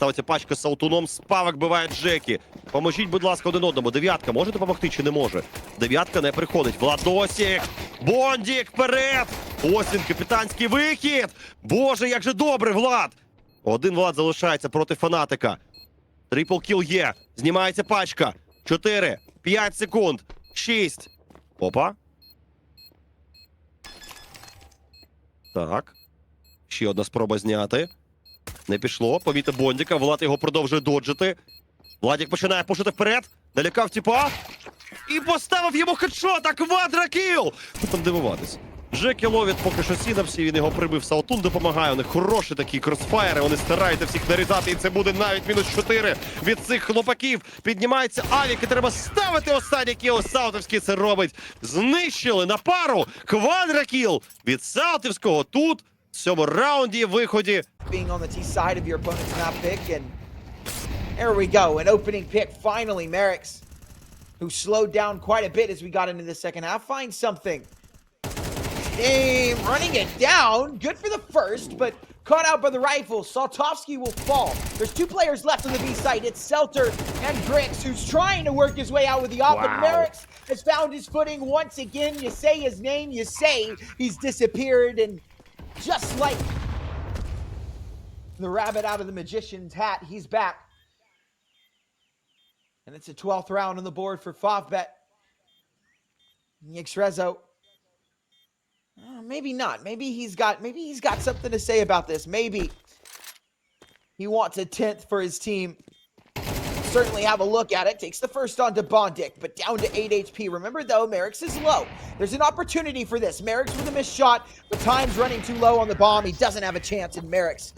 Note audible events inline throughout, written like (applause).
ставиться пачка з Саутуном. Спавак биває Джекі. Поможіть, будь ласка, один одному. Дев'ятка може допомогти чи не може? Дев'ятка не приходить. Владосік! Бондік вперед! Ось він, капітанський вихід! Боже, як же добре, Влад! Один Влад залишається проти фанатика. Трипл кіл є. Знімається пачка. 4, 5 секунд. 6. Опа. Так. Ще одна спроба зняти. Не пішло. Помітив Бондіка. Влад його продовжує доджити. Владік починає пушити вперед. Налякав тіпа. І поставив йому хедшота. Квадракіл! Що там дивуватись? Джекі ловить поки що сінапсі, він його прибив. Саутун допомагає. У них хороші такі кросфайри. Вони стараються всіх нарізати. І це буде навіть мінус 4 від цих хлопаків. Піднімається Авік і треба ставити останній кіл. Саутовський це робить. Знищили на пару. Квадракіл від Саутівського тут. В цьому раунді виході being on the T side of your opponent's map pick, and there we go, an opening pick finally. Merrick's, who slowed down quite a bit as we got into the second half, finds something. Dame running it down, good for the first, but caught out by the rifle. Saltovsky will fall. There's two players left on the B side. It's Selter and Grix, who's trying to work his way out with the op, but Wow. Merrick's has found his footing once again. You say his name, you say he's disappeared, and just like the rabbit out of the magician's hat. He's back. And it's a 12th round on the board for Favbet. Yixrezo. Uh, maybe not. Maybe he's got maybe he's got something to say about this. Maybe he wants a 10th for his team. Certainly have a look at it. Takes the first on to Bondic, but down to 8 HP. Remember though, Merrick's is low. There's an opportunity for this. Merrick's with a missed shot, but time's running too low on the bomb. He doesn't have a chance in Merrick's.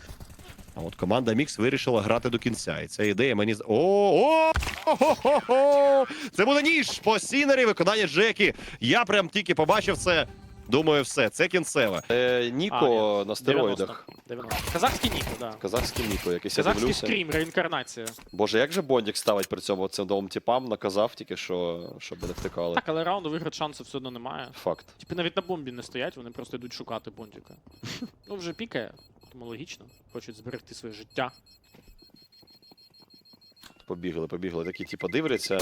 А от команда Мікс вирішила грати до кінця. І ця ідея мені з. О, о, хо-хо-хо! Це буде ніж по сінері виконання Джекі. Я прям тільки побачив це. Думаю, все, це кінцеве. Е, Ніко А, ні, на стероїдах. 90. 90. Казахський Ніко, да. Казахський Ніко, якийсь я Казахський скрім, реінкарнація. Боже, як же Бондік ставить при цьому цим двом типам, наказав тільки, що щоб не втикали. Так, але раунду виграти шансу все одно немає. Факт. Типи навіть на бомбі не стоять, вони просто йдуть шукати Бондіка. (laughs) ну вже пікає, тому логічно. Хочуть зберегти своє життя. Побігли, побігли. Такі, типу, дивляться.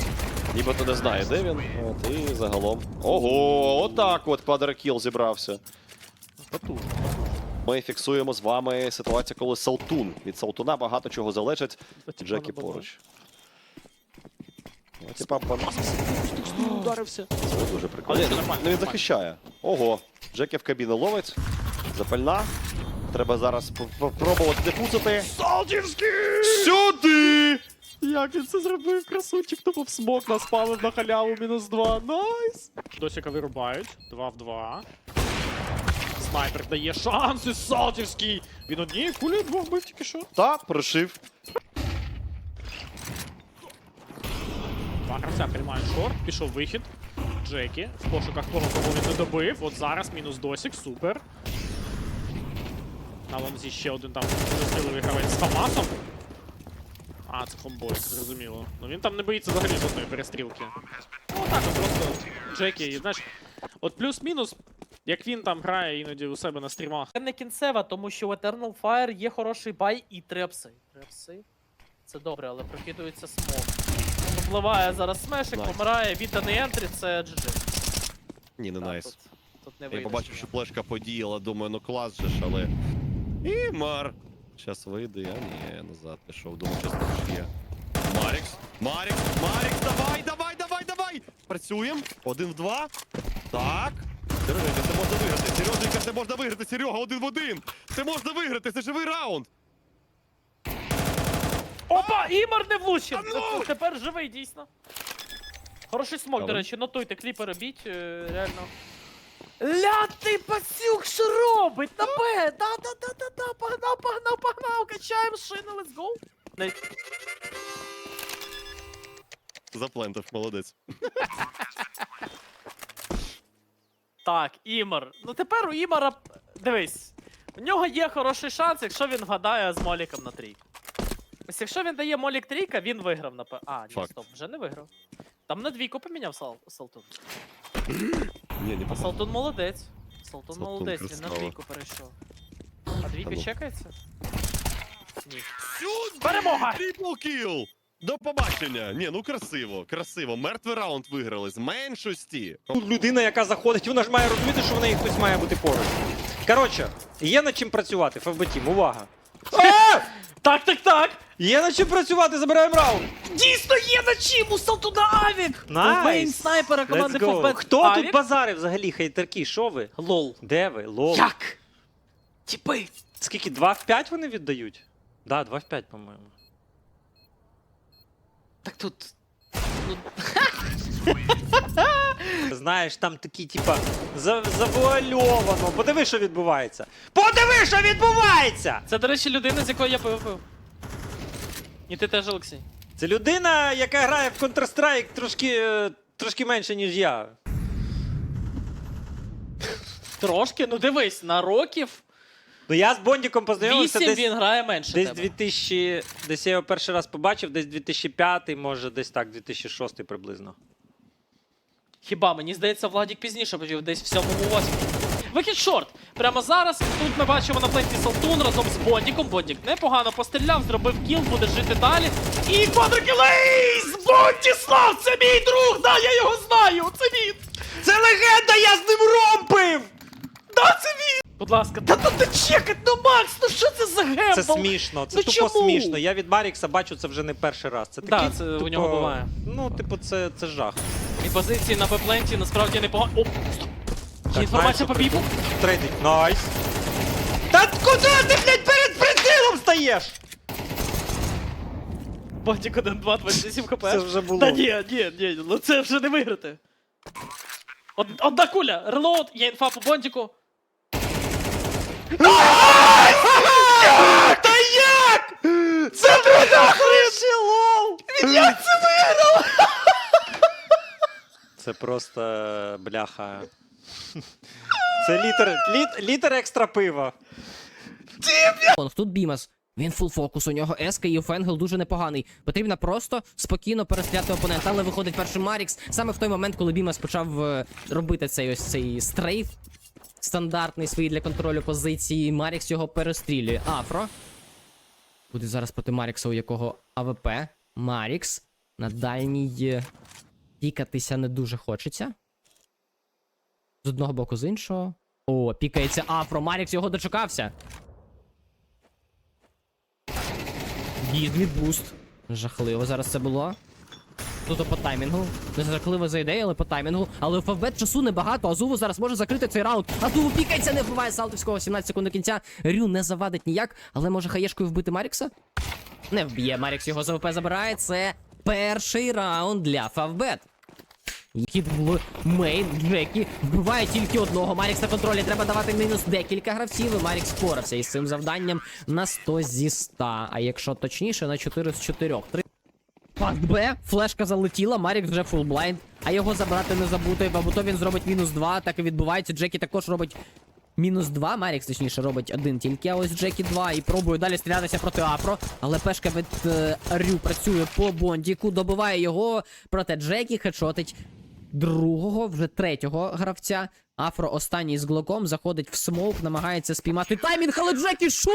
Нібито не знає, де він. От, і загалом. Ого, отак от квадракіл зібрався. Потужно. Ми фіксуємо з вами ситуацію, коли Салтун. Від Салтуна багато чого залежить. Джекі поруч. Типа, Ударився. Це дуже прикольно. Але Ну, він захищає. Ого. Джекі в кабіну ловить. Запальна. Треба зараз п- попробувати дефусити. Салдівський! Сюди! Як він це зробив? Красунчик тупо в смок наспавив на халяву мінус 2. Найс! Досіка вирубають. 2 в 2. Снайпер дає шанси, Салтівський! Він однією кулею двох бив тільки що. Та, прошив. Два гравця приймають шорт, пішов вихід. Джекі в пошуках того, кого він не добив. От зараз мінус досік, супер. На лонзі ще один там застріливий гравець з Фамасом. А, це хомбой, зрозуміло. Ну він там не боїться взагалі жодної перестрілки. Ну так, от просто Джекі, і знаєш, от плюс-мінус, як він там грає іноді у себе на стрімах. Це не кінцева, тому що у Eternal Fire є хороший бай і трепси. Трепси. Це добре, але прокидується смок. Випливає зараз смешик, помирає, відданий ентрі, це GG. Ні, не найс. Тут, тут не Я вийде. побачив, що флешка подіяла, думаю, ну клас же ж, але. Імар! Щас вийде, а ні, назад пішов, думаю, щас теж є. Марікс! Марікс! Марікс! Давай, давай, давай, давай! Працюємо. Один в два. Так. Сереженька, це можна виграти. Сереженька, це можна виграти. Серега, один в один. Це можна виграти, це живий раунд. Опа! Імар не влучив! Та ну! Це- Тепер живий, дійсно. Хороший смок, до речі, нотуйте, кліпи робіть, е, реально. Ля ти пасюк, що робить? На Б! Да, да, да, да, да, погнав, погнав, погнав, качаємо шину, let's go. Заплентав, молодець. Так, Імар. Ну тепер у Імара. Дивись. У нього є хороший шанс, якщо він вгадає з Моліком на трійку. Ось якщо він дає Молік трійка, він виграв на П. А, ні, Факт. стоп, вже не виграв. Там на двійку поміняв Сал... Салтун. Ні, не А Салтун молодець. Салтун молодець, він на красава. двійку перейшов. А двійка ну. чекається? Ні. Перемога! Трипл кіл! До побачення! Ні, ну красиво, красиво. Мертвий раунд виграли з меншості. Тут людина, яка заходить, вона ж має розуміти, що в неї хтось має бути поруч. Коротше, є над чим працювати, ФБ увага. Так, так, так! Є над чим працювати, забираємо раунд. Дійсно є на чим! У Салтуна Авік! Найс. Мейн снайпера команди Let's go. Хто Авік? тут базарив взагалі, хейтерки? Що ви? Лол. Де ви? Лол. Як? Тіпи! Скільки? 2 в 5 вони віддають? Да, 2 в 5, по-моєму. Так тут. Ну, (laughs) Знаєш, там такі, типа, за- завуальовано. Подиви, що відбувається. Подиви, що відбувається! Це, до речі, людина, з якою я пив. І ти теж, Олексій. Це людина, яка грає в Counter-Strike трошки, е, трошки менше, ніж я. Трошки, ну дивись, на років Ну я з Бондіком познайомився 8 десь, він грає менше десь тебе. 2000, десь я його перший раз побачив, десь 2005, може, десь так, 2006 приблизно. Хіба мені здається, Владік пізніше почав десь в сьомому восьмому. Вихід шорт. Прямо зараз тут ми бачимо на пленті Салтун разом з Бондіком. Бондік непогано постріляв, зробив кіл, буде жити далі. І квадрокілейс! Бондіслав! Це мій друг! Да, я його знаю! Це він! Це легенда, я з ним ромпив! Да, це він! Будь ласка, та та чекать, ну Макс, ну що це за гембл? Це смішно, це Ну тупо чому? смішно. Я від Марікса бачу це вже не перший раз. Це Да, такий, це у тупо, нього буває. Ну, типу, це, це жах. І позиції на Бепленті насправді непогано. О, стоп! Інформація по біпу? Трейдить. Найс. Та куди ти, блядь, перед прицілом стаєш? Бондік 1-2, 27 хп. Це вже було. Та ні, ні, ні, ну це вже не виграти. Од, одна куля, релоуд, є інфа по Бондіку. Та як? Це ти нахрен лол! Як це виграв? Це просто бляха. Це літер, літ, літер екстра пива. Тут Бімас. Він фул фокус, у нього еска і Фенгел дуже непоганий. Потрібно просто спокійно перестріляти опонента, але виходить перший Марікс саме в той момент, коли Бімас почав е, робити цей ось цей стрейф стандартний свій для контролю позиції. Марікс його перестрілює. Афро. Буде зараз проти Марікса, у якого АВП. Марікс. На дальній е, пікатися не дуже хочеться. З одного боку, з іншого. О, пікається Афро. Марікс його дочекався. Відмід буст. Жахливо зараз це було. Тут по таймінгу. Не жахливо за ідею, але по таймінгу. Але у ФБ часу небагато. Азуву зараз може закрити цей раунд. Азуву пікається, не вбиває Салтівського 17 секунд до кінця. Рю не завадить ніяк, але може хаєшкою вбити Марікса? Не вб'є. Марікс його з АВП забирає. Це перший раунд для Фавбет. Хід в мейн Джекі вбиває тільки одного. Марікс на контролі. Треба давати мінус декілька гравців. І Марікс впорався із цим завданням на 100 зі 100. А якщо точніше, на 4 з 4. Три. Факт Б, флешка залетіла, Марікс вже фулблайнд, а його забрати не забути, бо то він зробить мінус 2, так і відбувається. Джекі також робить мінус 2, Марікс точніше робить один тільки, а ось Джекі 2 і пробує далі стрілятися проти Афро. Але пешка від е, Рю працює по Бондіку, добиває його, проте Джекі хедшотить другого, вже третього гравця. Афро останній з глоком заходить в смоук, намагається спіймати таймінг, але Джекі що?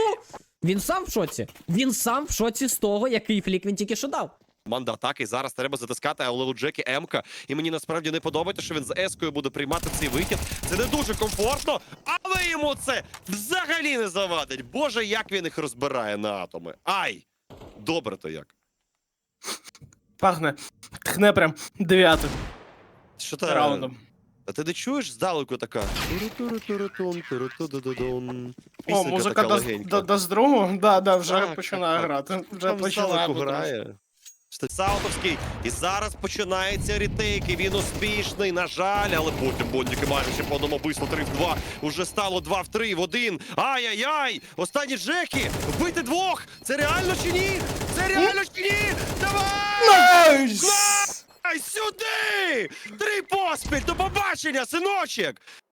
Він сам в шоці. Він сам в шоці з того, який флік він тільки що дав. Команда атаки зараз треба затискати, але у Джекі Емка. І мені насправді не подобається, що він з Ескою буде приймати цей вихід. Це не дуже комфортно, але йому це взагалі не завадить. Боже, як він їх розбирає на атоми. Ай! Добре то як. Пахне. Тхне прям дев'ятим Що ти раундом. А ти не чуєш здалеку така? Туру-туру-туру-тун, туру-ту-ду-ду-дун. О, Пісенька музика така до, легенька. до, до з другу? Да, да, вже Так, починає так, грати. Вже Там починає здалеку бути. грає. Саутовський. І зараз починається рітейк, і він успішний, на жаль, але потім Бондіки майже ще по одному вийшло 3 в 2. Уже стало 2 в 3 в 1. Ай-яй-яй! Останні Джекі! Вбити двох! Це реально чи ні? Це реально чи ні? Давай! Найс! Сюди! Три поспіль! До побачення, синочок!